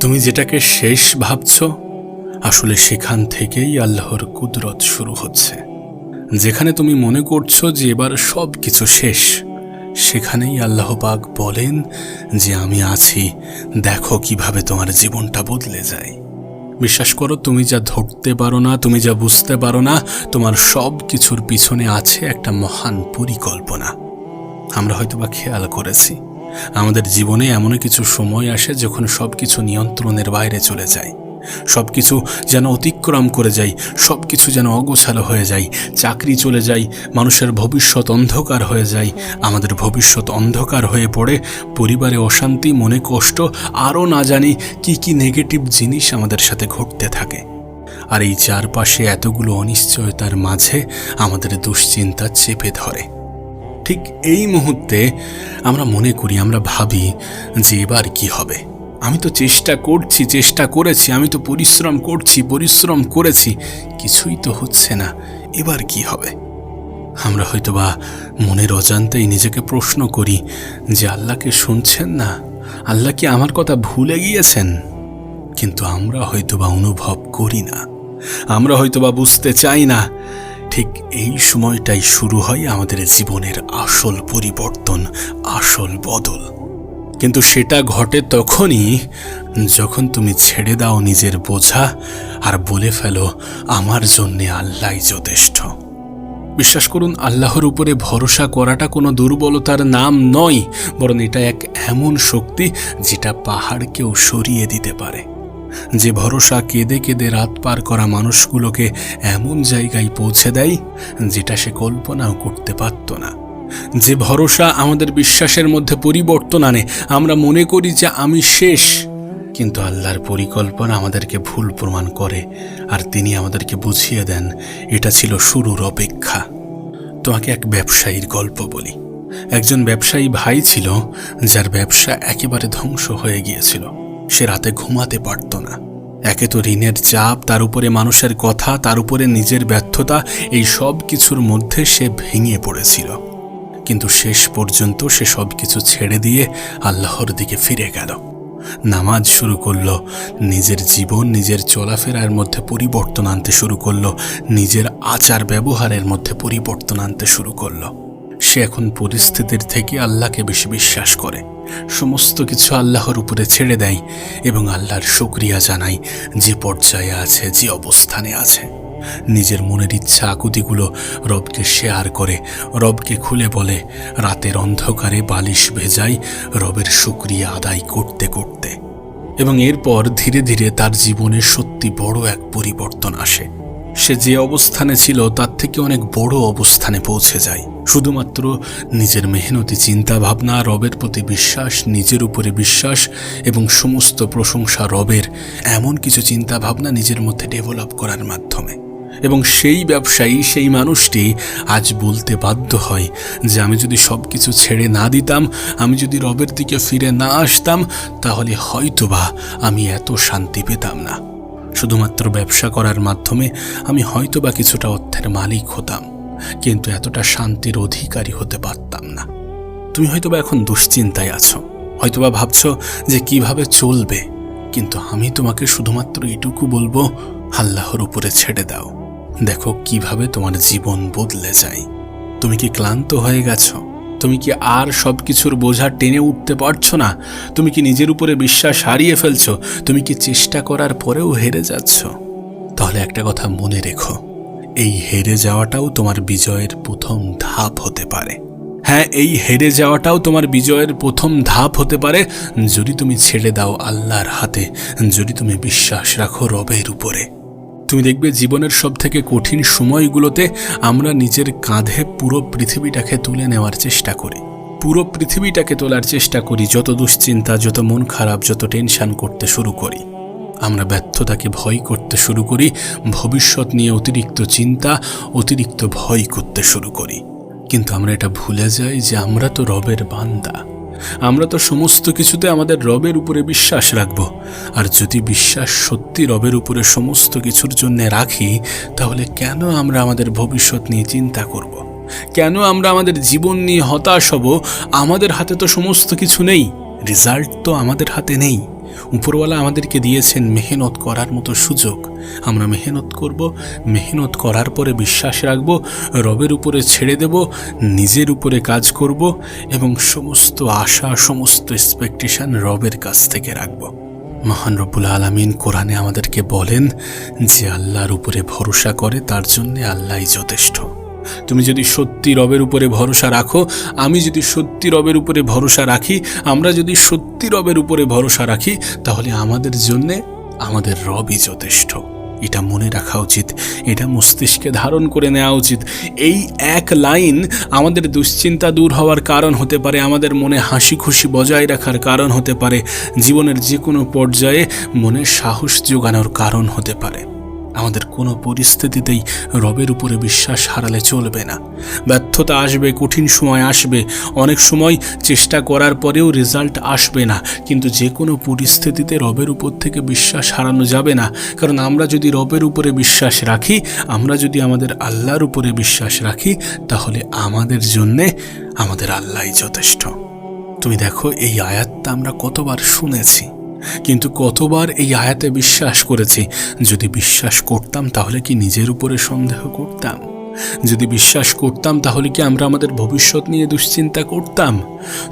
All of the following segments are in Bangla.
তুমি যেটাকে শেষ ভাবছ, আসলে সেখান থেকেই আল্লাহর কুদরত শুরু হচ্ছে। যেখানে তুমি মনে করছ যে এবার সব কিছু শেষ, সেখানেই আল্লাহ পাক বলেন যে আমি আছি, দেখো কীভাবে তোমার জীবনটা বদলে যায়। বিশ্বাস করো, তুমি যা ধরতে পারো না, তুমি যা বুঝতে পারো না, তোমার সব কিছুর পিছনে আছে একটা মহান পরিকল্পনা। আমরা হয়তোবা খেয়াল করেছি। আমাদের জীবনে এমন কিছু সময় আসে যখন সব কিছু নিয়ন্ত্রণের বাইরে চলে যায়। সব কিছু যেন অতিক্রম করে যায় সব কিছু যেন অগোছালো হয়ে যায়, চাকরি চলে যায়, মানুষের ভবিষ্যৎ অন্ধকার হয়ে যায়, আমাদের ভবিষ্যৎ অন্ধকার হয়ে পড়ে, পরিবারে অশান্তি, মনে কষ্ট, আরও না জানি কি কি নেগেটিভ জিনিস আমাদের সাথে ঘটতে থাকে। আর এই চারপাশে এতগুলো অনিশ্চয়তার মাঝে আমাদের দুশ্চিন্তা চেপে ধরে। ঠিক এই মুহূর্তে আমরা মনে করি, আমরা ভাবি যে এবার কি হবে। আমি তো চেষ্টা করছি, চেষ্টা করেছি, আমি তো পরিশ্রম করছি, পরিশ্রম করেছি, কিছুই তো হচ্ছে না। এবার কি হবে? আমরা হয়তোবা মনের অজান্তেই নিজেকে প্রশ্ন করি যে আল্লাহকে শুনছেন না? আল্লাহ কি আমার কথা ভুলে গিয়েছেন? কিন্তু আমরা হয়তোবা অনুভব করি না। আমরা হয়তোবা বুঝতে চাই না ঠিক এই সময়টাই শুরু হয় আমাদের জীবনের আসল পরিবর্তন, আসল বদল। কিন্তু সেটা ঘটে তখনই যখন তুমি ছেড়ে দাও নিজের বোঝা আর বলে ফেলো, আমার জন্যে আল্লাহ যথেষ্ট। বিশ্বাস করুন, আল্লাহর উপরে ভরসা করাটা কোনো দুর্বলতার নাম নয়, বরং এটা এক এমন শক্তি যেটা পাহাড়কেও সরিয়ে দিতে পারে। যে ভরসা কেঁদে কেঁদে রাত পার করা মানুষগুলোকে এমন জায়গায় পৌঁছে দেয়, যেটা সে কল্পনাও করতে পারত না। যে ভরসা আমাদের বিশ্বাসের মধ্যে পরিবর্তন আনে, আমরা মনে করি যে আমি শেষ। কিন্তু আল্লাহর পরিকল্পনা আমাদেরকে ভুল প্রমাণ করে, আর তিনি আমাদেরকে বুঝিয়ে দেন, এটা ছিল শুরুর অপেক্ষা। তোমাকে এক ব্যবসায়ীর গল্প বলি। একজন ব্যবসায়ী ভাই ছিল, যার ব্যবসা একেবারে ধ্বংস হয়ে গিয়েছিল। সে রাতে ঘুমাতে পারত না। একে তো ঋণের চাপ, তার উপরে মানুষের কথা, তার উপরে নিজের ব্যর্থতা, এই সব কিছুর মধ্যে সে ভেঙে পড়েছিল। কিন্তু শেষ পর্যন্ত সে সব কিছু ছেড়ে দিয়ে আল্লাহর দিকে ফিরে গেল। নামাজ শুরু করল, নিজের জীবন, নিজের চলাফেরার মধ্যে পরিবর্তন আনতে শুরু করল, নিজের আচার ব্যবহারের মধ্যে পরিবর্তন আনতে শুরু করল। সে এখন পরিস্থিতির থেকে আল্লাহকে বেশি বিশ্বাস করে। সমস্ত কিছু আল্লাহর উপরে ছেড়ে দেয় এবং আল্লাহর শুক্রিয়া জানায় যে পর্যায়ে আছে, যে অবস্থানে আছে। নিজের মনের ইচ্ছা আকুতিগুলো রবকে শেয়ার করে, রবকে খুলে বলে, রাতের অন্ধকারে বালিশ ভেজাই রবের শুক্রিয়া আদায় করতে করতে। এবং এরপর ধীরে ধীরে তার জীবনে সত্যি বড় এক পরিবর্তন আসে। সে যে অবস্থানে ছিল, তার থেকে অনেক বড় অবস্থানে পৌঁছে যায়। শুধুমাত্র নিজের মেহনতি চিন্তা ভাবনা রবের প্রতি বিশ্বাস, নিজের উপরে বিশ্বাস এবং সমস্ত প্রশংসা রবের, এমন কিছু চিন্তা ভাবনা নিজের মধ্যে ডেভেলপ করার মাধ্যমে। এবং সেই ব্যবসায়ী, সেই মানুষটি আজ বলতে বাধ্য হয় যে, আমি যদি সব কিছু ছেড়ে না দিতাম, আমি যদি রবের দিকে ফিরে না আসতাম, তাহলে হয়তোবা আমি এত শান্তি পেতাম না। শুধুমাত্র ব্যবসা করার মাধ্যমে আমি হয়তোবা কিছুটা অর্থের মালিক হতাম, কিন্তু এতটা শান্তির অধিকারী হতে পারতাম না। তুমি হয়তোবা এখন দুশ্চিন্তায় আছো, হয়তোবা ভাবছ যে কীভাবে চলবে, কিন্তু আমি তোমাকে শুধুমাত্র এটুকু বলব, আল্লাহর উপরে ছেড়ে দাও। দেখো কীভাবে তোমার জীবন বদলে যায়। তুমি কি ক্লান্ত হয়ে গেছো? তুমি কি আর সব কিছুর বোঝা টেনে উঠতে পারছ না? তুমি কি নিজের উপরে বিশ্বাস হারিয়ে ফেলছো? তুমি কি চেষ্টা করার পরেও হেরে যাচ্ছ? তাহলে একটা কথা মনে রেখো, এই হেরে যাওয়াটাও তোমার বিজয়ের প্রথম ধাপ হতে পারে। হ্যাঁ এই হেরে যাওয়াটাও তোমার বিজয়ের প্রথম ধাপ হতে পারে। যদি তুমি ছেড়ে দাও আল্লাহর হাতে, যদি তুমি বিশ্বাস রাখো রবের উপরে। তুমি দেখবে জীবনের সব থেকে কঠিন সময়গুলোতে আমরা নিজের কাঁধে পুরো পৃথিবীটাকে তুলে নেওয়ার চেষ্টা করি। পুরো পৃথিবীটাকে তোলার চেষ্টা করি, যত দুশ্চিন্তা, যত মন খারাপ, যত টেনশান করতে শুরু করি। আমরা ব্যর্থতাকে ভয় করতে শুরু করি, ভবিষ্যৎ নিয়ে অতিরিক্ত চিন্তা, অতিরিক্ত ভয় করতে শুরু করি। কিন্তু আমরা এটা ভুলে যাই যে আমরা তো রবের বান্দা। আমরা তো সমস্ত কিছুতে আমাদের রবের উপরে বিশ্বাস রাখব। আর যদি বিশ্বাস সত্যি রবের উপরে সমস্ত কিছুর জন্য রাখি, তাহলে কেন আমরা আমাদের ভবিষ্যৎ নিয়ে চিন্তা করব। কেন আমরা আমাদের জীবন নিয়ে হতাশ হব? আমাদের হাতে তো সমস্ত কিছু নেই রেজাল্ট তো আমাদের হাতে নেই। উপরওয়ালা আমাদেরকে দিয়েছেন মেহনত করার মতো সুযোগ। আমরা মেহনত করব, মেহনত করার পরে বিশ্বাস রাখব, রবের উপরে ছেড়ে দেব, নিজের উপরে কাজ করব এবং সমস্ত আশা, সমস্ত এক্সপেকটেশন রবের কাছ থেকে রাখব। মহান রব্বুল আলমিন কোরআনে আমাদেরকে বলেন, যে আল্লাহর উপরে ভরসা করে, তার জন্যে আল্লাহই যথেষ্ট। তুমি যদি সত্যি রবের উপরে ভরসা রাখো, আমি যদি সত্যি রবের উপরে ভরসা রাখি, আমরা যদি সত্যি রবের উপরে ভরসা রাখি, তাহলে আমাদের জন্যে আমাদের রবই যথেষ্ট। এটা মনে রাখা উচিত, এটা মস্তিষ্কে ধারণ করে নেওয়া উচিত। এই এক লাইন আমাদের দুশ্চিন্তা দূর হওয়ার কারণ হতে পারে, আমাদের মনে হাসি খুশি বজায় রাখার কারণ হতে পারে, জীবনের যে কোনো পর্যায়ে মনে সাহস যোগানোর কারণ হতে পারে। কোনো পরিস্থিতিতেই রবের উপরে বিশ্বাস হারালে চলবে না। ব্যর্থতা আসবে, কঠিন সময় আসবে। অনেক সময় চেষ্টা করার পরেও রেজাল্ট আসবে না। কিন্তু যে কোনো পরিস্থিতিতে রবের উপর থেকে বিশ্বাস হারানো যাবে না। কারণ আমরা যদি রবের উপরে বিশ্বাস রাখি, আমরা যদি আমাদের আল্লাহর উপরে বিশ্বাস রাখি, তাহলে আমাদের জন্যে আমাদের আল্লাহই যথেষ্ট। তুমি দেখো, এই আয়াতটা আমরা কতবার শুনেছি। কিন্তু কতবার এই আয়াতে বিশ্বাস করেছি, যদি বিশ্বাস করতাম তাহলে কি নিজের উপরে সন্দেহ করতাম? যদি বিশ্বাস করতাম তাহলে কি আমরা আমাদের ভবিষ্যৎ নিয়ে দুশ্চিন্তা করতাম?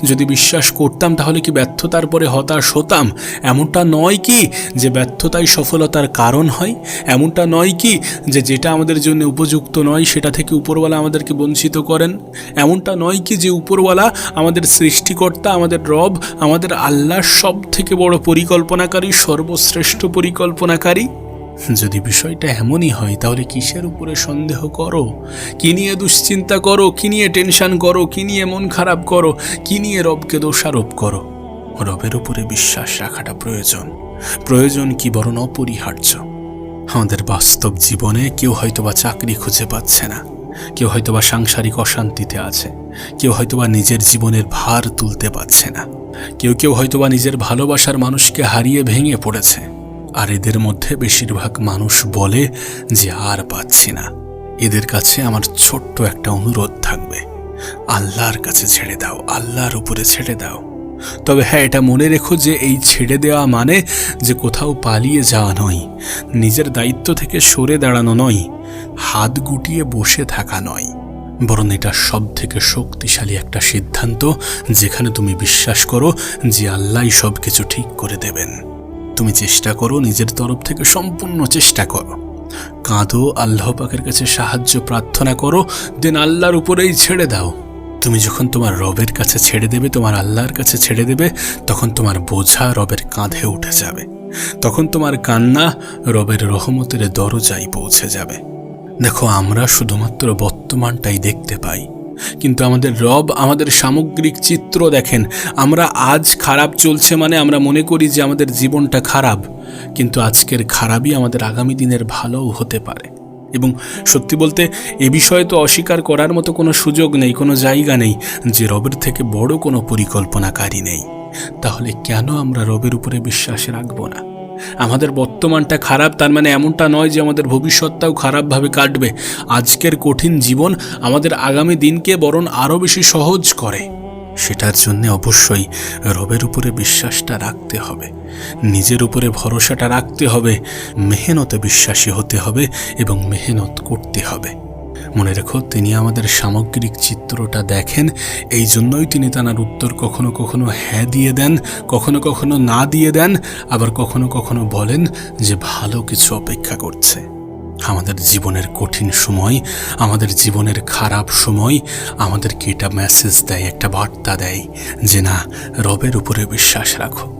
যদি বিশ্বাস করতাম তাহলে কি ব্যর্থতার পরে হতাশ হতাম? এমনটা নয় কি যে ব্যর্থতাই সফলতার কারণ হয়? এমনটা নয় কি যে যেটা আমাদের জন্য উপযুক্ত নয় সেটা থেকে উপরওয়ালা আমাদেরকে বঞ্চিত করেন? এমনটা নয় কি যে উপরওয়ালা আমাদের সৃষ্টিকর্তা, আমাদের রব, আমাদের আল্লাহর সব থেকে বড় পরিকল্পনাকারী, সর্বশ্রেষ্ঠ পরিকল্পনাকারী? যদি বিষয়টা এমনই হয়, তাহলে কিসের উপরে সন্দেহ করো? কি নিয়ে দুশ্চিন্তা করো? কি নিয়ে টেনশন করো? কি নিয়ে মন খারাপ করো? কি নিয়ে রবকে দোষারোপ করো? রবের উপরে বিশ্বাস রাখাটা প্রয়োজন। প্রয়োজন কি বরং অপরিহার্য? আমাদের বাস্তব জীবনে কেউ হয়তোবা চাকরি খুঁজে পাচ্ছে না। কেউ হয়তোবা সাংসারিক অশান্তিতে আছে। কেউ হয়তোবা নিজের জীবনের ভার তুলতে পারছে না। কেউ কেউ হয়তোবা নিজের ভালোবাসার মানুষকে হারিয়ে ভেঙে পড়েছে। আর এদের মধ্যে বেশিরভাগ মানুষ বলে যে আর পাচ্ছি না। এদের কাছে আমার ছোট্ট একটা অনুরোধ থাকবে। আল্লাহর কাছে ছেড়ে দাও, আল্লাহর উপরে ছেড়ে দাও। তবে হ্যাঁ এটা মনে রেখো যে এই ছেড়ে দেওয়া মানে যে কোথাও পালিয়ে যাওয়া নয়, নিজের দায়িত্ব থেকে সরে দাঁড়ানো নয়, হাত গুটিয়ে বসে থাকা নয়। বরং এটা সব থেকে শক্তিশালী একটা সিদ্ধান্ত যেখানে তুমি বিশ্বাস করো যে আল্লাহই সব কিছু ঠিক করে দেবেন। তুমি চেষ্টা করো, নিজের তরফ থেকে সম্পূর্ণ চেষ্টা করো। কাঁদো, আল্লাহ পাকের কাছে সাহায্য, প্রার্থনা করো, দেন আল্লাহর উপরেই ছেড়ে দাও। তুমি যখন তোমার রবের কাছে ছেড়ে দেবে, তোমার আল্লাহর কাছে ছেড়ে দেবে, তখন তোমার বোঝা রবের কাঁধে উঠে যাবে। তখন তোমার কান্না রবের রহমতের দরজায় পৌঁছে যাবে। দেখো, আমরা শুধুমাত্র বর্তমানটাই দেখতে পাই। কিন্তু আমাদের রব আমাদের সামগ্রিক চিত্র দেখেন। আমরা আজ খারাপ চলছে মানে আমরা মনে করি যে আমাদের জীবনটা খারাপ। কিন্তু আজকের খারাপই আমাদের আগামী দিনের ভালোও হতে পারে। এবং সত্যি বলতে এ বিষয়ে তো অস্বীকার করার মতো কোনো সুযোগ নেই, কোনো জায়গা নেই যে রবের থেকে বড় কোনো পরিকল্পনাকারী নেই। তাহলে কেন আমরা রবের উপরে বিশ্বাস রাখব না? আমাদের বর্তমানটা খারাপ, তার মানে এমনটা নয় যে আমাদের ভবিষ্যৎটাও খারাপভাবে কাটবে। আজকের কঠিন জীবন আমাদের আগামী দিনকে বরং আরও বেশি সহজ করে। সেটার জন্য অবশ্যই রবের উপরে বিশ্বাসটা রাখতে হবে। নিজের উপরে ভরসাটা রাখতে হবে। মেহনতে বিশ্বাসী হতে হবে এবং মেহনত করতে হবে। মনে রেখো, তিনি আমাদের সামগ্রিক চিত্রটা দেখেন। এই জন্যই তিনি তানার উত্তর কখনো কখনো হ্যাঁ দিয়ে দেন, কখনো কখনো না দিয়ে দেন, আবার কখনো কখনো বলেন যে ভালো কিছু অপেক্ষা করছে। আমাদের জীবনের কঠিন সময়, আমাদের জীবনের খারাপ সময়, আমাদেরকে এটা মেসেজ দেয়, একটা বার্তা দেয় যে না, রবের উপরে বিশ্বাস রাখো।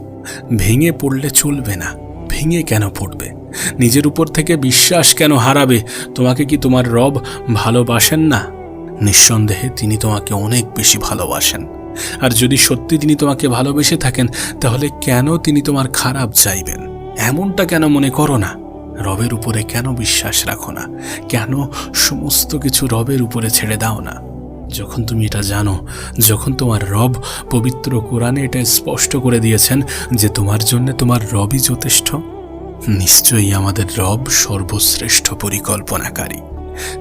ভেঙে পড়লে চলবে না। ভেঙে কেন পড়বে? নিজের উপর থেকে বিশ্বাস কেন হারাবে? তোমাকে কি তোমার রব ভালোবাসেন না? নিঃসন্দেহে তিনি তোমাকে অনেক বেশি ভালোবাসেন। আর যদি সত্যি তিনি তোমাকে ভালোবেসে থাকেন, তাহলে কেন তিনি তোমার খারাপ চাইবেন? এমনটা কেন মনে করো না? রবের উপরে কেন বিশ্বাস রাখো না? কেন সমস্ত কিছু রবের উপরে ছেড়ে দাও না? যখন তুমি এটা জানো, যখন তোমার রব পবিত্র কোরআনে এটা স্পষ্ট করে দিয়েছেন যে তোমার জন্য তোমার রবই যথেষ্ট, নিশ্চয়ই আমাদের রব সর্বশ্রেষ্ঠ পরিকল্পনাকারী।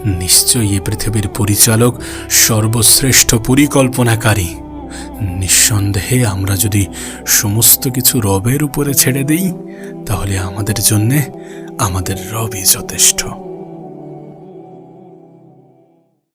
নিশ্চয়ই এ পৃথিবীর পরিচালক সর্বশ্রেষ্ঠ পরিকল্পনাকারী। নিঃসন্দেহে আমরা যদি সমস্ত কিছু রবের উপরে ছেড়ে দিই, তাহলে আমাদের জন্যে আমাদের রবই যথেষ্ট।